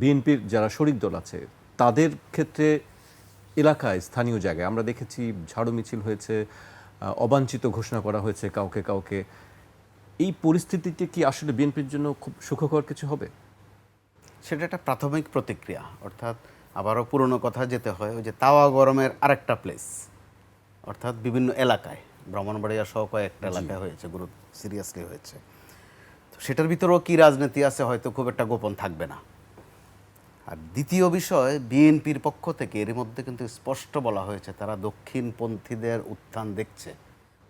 বিএনপির যারা শরিক দল আছে তাদের ক্ষেত্রে এলাকায় স্থানীয় জায়গায় আমরা দেখেছি ঝাড়ু মিছিল হয়েছে অবাঞ্ছিত ঘোষণা করা হয়েছে কাউকে কাউকে এই পরিস্থিতিতে কি আসলে বিএনপির জন্য খুব সুখকর কিছু হবে? সেটা একটা প্রাথমিক প্রতিক্রিয়া অর্থাৎ আবারও পুরনো কথা যেতে হয় ওই যে তাওয়া গরমের আরেকটা প্লেস অর্থাৎ বিভিন্ন এলাকায় ব্রাহ্মণবাড়িয়া সহ কয়েকটা এলাকায় হয়েছে গুরু সিরিয়াসলি হয়েছে। সেটার ভিতরেও কী রাজনীতি আছে হয়তো খুব একটা গোপন থাকবে না। আর দ্বিতীয় বিষয় বিএনপির পক্ষ থেকে এর মধ্যে কিন্তু স্পষ্ট বলা হয়েছে তারা দক্ষিণপন্থীদের উত্থান দেখছে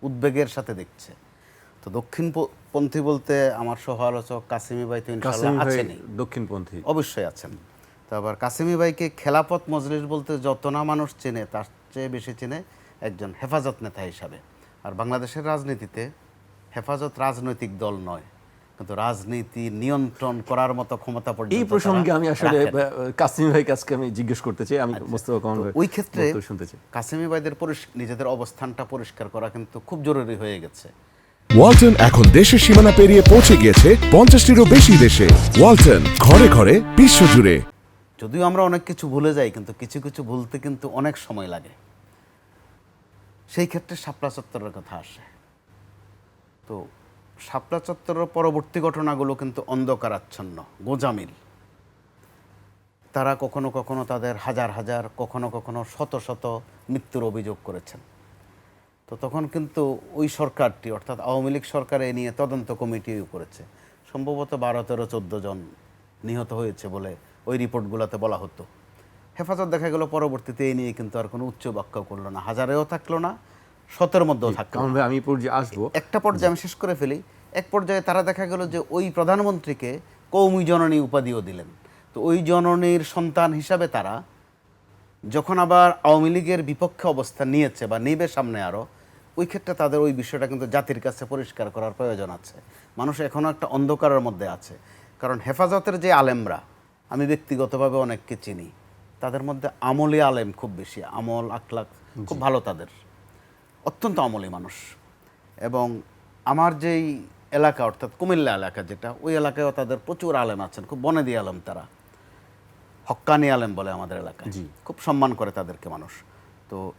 উদ্বেগের সাথে দেখছে। তো দক্ষিণপন্থী বলতে আমার সহ আলোচক কাসিমি ভাই তো দক্ষিণপন্থী। অবশ্যই আছেন। তো আবার কাসিমি ভাইকে খেলাপথ মজলিস বলতে যত না মানুষ চেনে তার চেয়ে বেশি চেনে একজন হেফাজত নেতা হিসাবে। আর বাংলাদেশের রাজনীতিতে হেফাজত রাজনৈতিক দল নয়। কিন্তু রাজনীতি নিয়ন্ত্রণ করার মতো ক্ষমতা পর্যন্ত এই প্রসঙ্গে আমি আসলে। কাসিম ভাই কাছকে আমি জিজ্ঞেস করতে চাই আমি মোস্তফা কামাল ওই ক্ষেত্রে শুনতে চাই। কাসিমি ভাইদের নিজেদের অবস্থানটা পরিষ্কার করা কিন্তু খুব জরুরি হয়ে গেছে। ওয়ালটন এখন দেশের সীমানা পেরিয়ে পৌঁছে গিয়েছে পঞ্চাশটিরও বেশি দেশে। ওয়ালটন ঘরে ঘরে বিশ্বজুড়ে। যদিও আমরা অনেক কিছু ভুলে যাই কিন্তু কিছু কিছু ভুলতে কিন্তু অনেক সময় লাগে। সেই ক্ষেত্রে শাপলা চত্বরের কথা আসে। তো শাপলা চত্বরের পরবর্তী ঘটনাগুলো কিন্তু অন্ধকারাচ্ছন্ন, গোজামিল। তারা কখনো কখনো তাদের হাজার হাজার, কখনো কখনো শত শত মৃত্যুর অভিযোগ করেছেন। তো তখন কিন্তু ওই সরকারটি, অর্থাৎ আওয়ামী লীগ সরকার এ নিয়ে তদন্ত কমিটিও করেছে। সম্ভবত বারো তেরো চোদ্দ জন নিহত হয়েছে বলে ওই রিপোর্টগুলোতে বলা হতো। হেফাজত দেখা গেল, পরবর্তীতে এই নিয়ে কিন্তু আর কোনো উচ্চ বাক্য করল না। হাজারেও থাকল না শতের মধ্যেও থাকতে। আমি পর্যায়ে আসব। একটা পর্যায়ে আমি শেষ করে ফেলি। এক পর্যায়ে তারা দেখা গেল যে ওই প্রধানমন্ত্রীকে কৌমি জননী উপাধিও দিলেন। তো ওই জননীর সন্তান হিসাবে তারা যখন আবার আওয়ামী লীগের বিপক্ষে অবস্থান নিয়েছে বা নেবে সামনে আরও ওই ক্ষেত্রে তাদের ওই বিষয়টা কিন্তু জাতির কাছে পরিষ্কার করার প্রয়োজন আছে। মানুষ এখনও একটা অন্ধকারের মধ্যে আছে। কারণ হেফাজতের যে আলেমরা আমি ব্যক্তিগতভাবে অনেককে চিনি তাদের মধ্যে আমলি আলেম খুব বেশি আমল আখলাক খুব ভালো তাদের। অত্যন্ত আমলি মানুষ। এবং আমার যেই এলাকা অর্থাৎ কুমিল্লা এলাকা যেটা ওই এলাকায়ও তাদের প্রচুর আলেম আছেন। খুব বনেদি আলেম তারা। হক্কানি আলেম বলে আমাদের এলাকায়। জি। খুব সম্মান করে তাদেরকে মানুষ। তো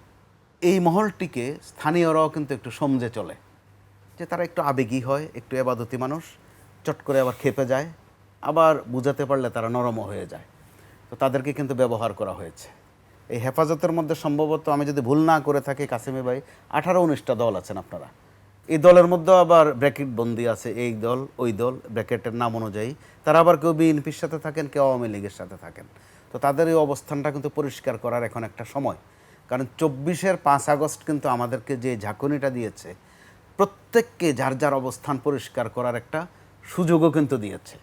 এই মহলটিকে স্থানীয়রাও কিন্তু একটু সমঝে চলে। যে তারা একটু আবেগী হয় একটু এবাদতি মানুষ চট করে আবার খেপে যায় আবার বুঝাতে পারলে তারা নরমও হয়ে যায়। তো তাদেরকে কিন্তু ব্যবহার করা হয়েছে। এই হেফাজতের মধ্যে সম্ভবত আমি যদি ভুল না করে থাকি, কাসিমি ভাই, আঠারো উনিশটা দল আছেন আপনারা। এই দলের মধ্যেও আবার ব্র্যাকেট বন্দি আছে, এই দল, ওই দল, ব্র্যাকেটের নাম অনুযায়ী। তারা আবার কেউ বিএনপির সাথে থাকেন, কেউ আওয়ামী লীগের সাথে থাকেন। তো তাদের এই অবস্থানটা কিন্তু পরিষ্কার করার এখন একটা সময়। কারণ চব্বিশের পাঁচ আগস্ট কিন্তু আমাদেরকে যে ঝাঁকুনিটা দিয়েছে, প্রত্যেককে যার যার অবস্থান পরিষ্কার করার একটা সুযোগও কিন্তু দিয়েছে।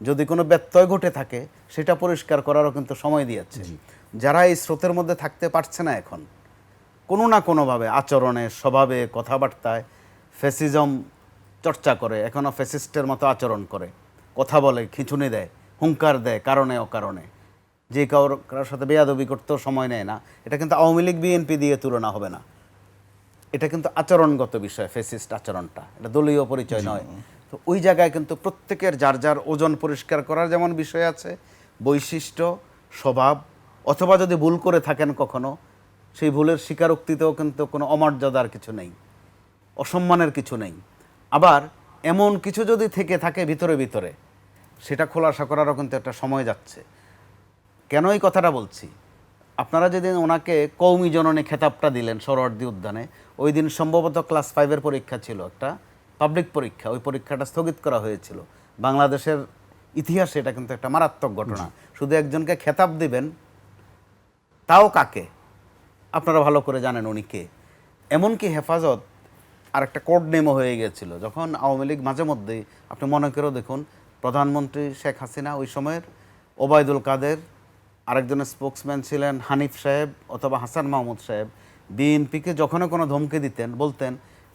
যদি কোনো ব্যত্যয় ঘটে থাকে সেটা পরিষ্কার করারও কিন্তু সময় দিয়েছে। যারা এই স্রোতের মধ্যে থাকতে পারছে না এখন কোনো না কোনোভাবে আচরণে স্বভাবে কথাবার্তায় ফেসিজম চর্চা করে এখনও ফেসিস্টের মতো আচরণ করে কথা বলে খিঁচুনি দেয় হুঙ্কার দেয় কারণে অকারণে। যে কারোর কারোর সাথে বেয়াদবি করতেও সময় নেয় না এটা কিন্তু আওয়ামী লীগ বিএনপি দিয়ে তুলনা হবে না। এটা কিন্তু আচরণগত বিষয় ফেসিস্ট আচরণটা। এটা দলীয় পরিচয় নয়। তো ওই জায়গায় কিন্তু প্রত্যেকের যার যার ওজন পরিষ্কার করার যেমন বিষয় আছে, বৈশিষ্ট্য, স্বভাব, অথবা যদি ভুল করে থাকেন কখনো, সেই ভুলের স্বীকারোক্তিতেও কিন্তু কোনো অমর্যাদার কিছু নেই, অসম্মানের কিছু নেই। আবার এমন কিছু যদি থেকে থাকে ভিতরে ভিতরে, সেটা খোলাসা করারও কিন্তু একটা সময় যাচ্ছে। কেন এই কথাটা বলছি? আপনারা যেদিন ওনাকে কৌমি জননী খেতাবটা দিলেন সরোয়ার্দী উদ্যানে, ওই দিন সম্ভবত ক্লাস ফাইভের পরীক্ষা ছিল একটা। পাবলিক পরীক্ষা, ওই পরীক্ষাটা স্থগিত করা হয়েছিল। বাংলাদেশের ইতিহাসে এটা কিন্তু একটা মারাত্মক ঘটনা। শুধু একজনকে খেতাব দিবেন, তাও কাকে? আপনারা ভালো করে জানেন উনি কে। এমনকি হেফাজত আর একটা কোড নেমও হয়ে গিয়েছিল যখন আওয়ামী লীগ মাঝে মধ্যেই আপনি মনে করেও দেখুন, প্রধানমন্ত্রী শেখ হাসিনা ওই সময়ের ওবায়দুল কাদের, আরেকজনের স্পোক্সম্যান ছিলেন হানিফ সাহেব অথবা হাসান মাহমুদ সাহেব। বিএনপিকে যখনও কোনো ধমকে দিতেন, বলতেন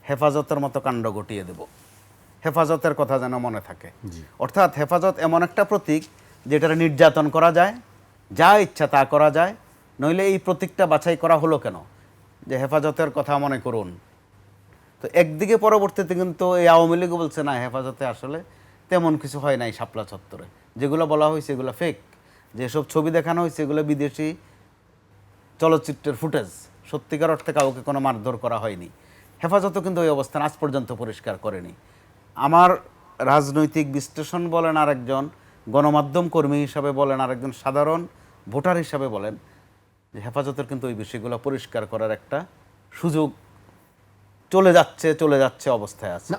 হেফাজতের মতো কাণ্ড ঘটিয়ে দেব। হেফাজতের কথা যেন মনে থাকে। অর্থাৎ হেফাজত এমন একটা প্রতীক যেটার নির্যাতন করা যায় যা ইচ্ছা তা করা যায় নইলে এই প্রতীকটা বাছাই করা হলো কেন? যে হেফাজতের কথা মনে করুন। তো একদিকে পরবর্তীতে কিন্তু এই আওয়ামী লীগও বলছে না হেফাজতে আসলে তেমন কিছু হয় নাই শাপলা চত্বরে। যেগুলো বলা হয়েছে এগুলো ফেক যেসব ছবি দেখানো হয়েছে এগুলো বিদেশি চলচ্চিত্রের ফুটেজ সত্যিকার অর্থে কাউকে কোনো মারধর করা হয়নি। হেফাজতও কিন্তু ওই অবস্থান আজ পর্যন্ত পরিষ্কার করেনি। আমার রাজনৈতিক বিশ্লেষণ বলেন আরেকজন, গণমাধ্যম কর্মী হিসাবে বলেন আরেকজন, সাধারণ ভোটার হিসাবে বলেন যে হেফাজতের কিন্তু ওই বিষয়গুলো পরিষ্কার করার একটা সুযোগ চলে যাচ্ছে চলে যাচ্ছে, অবস্থায় আছে।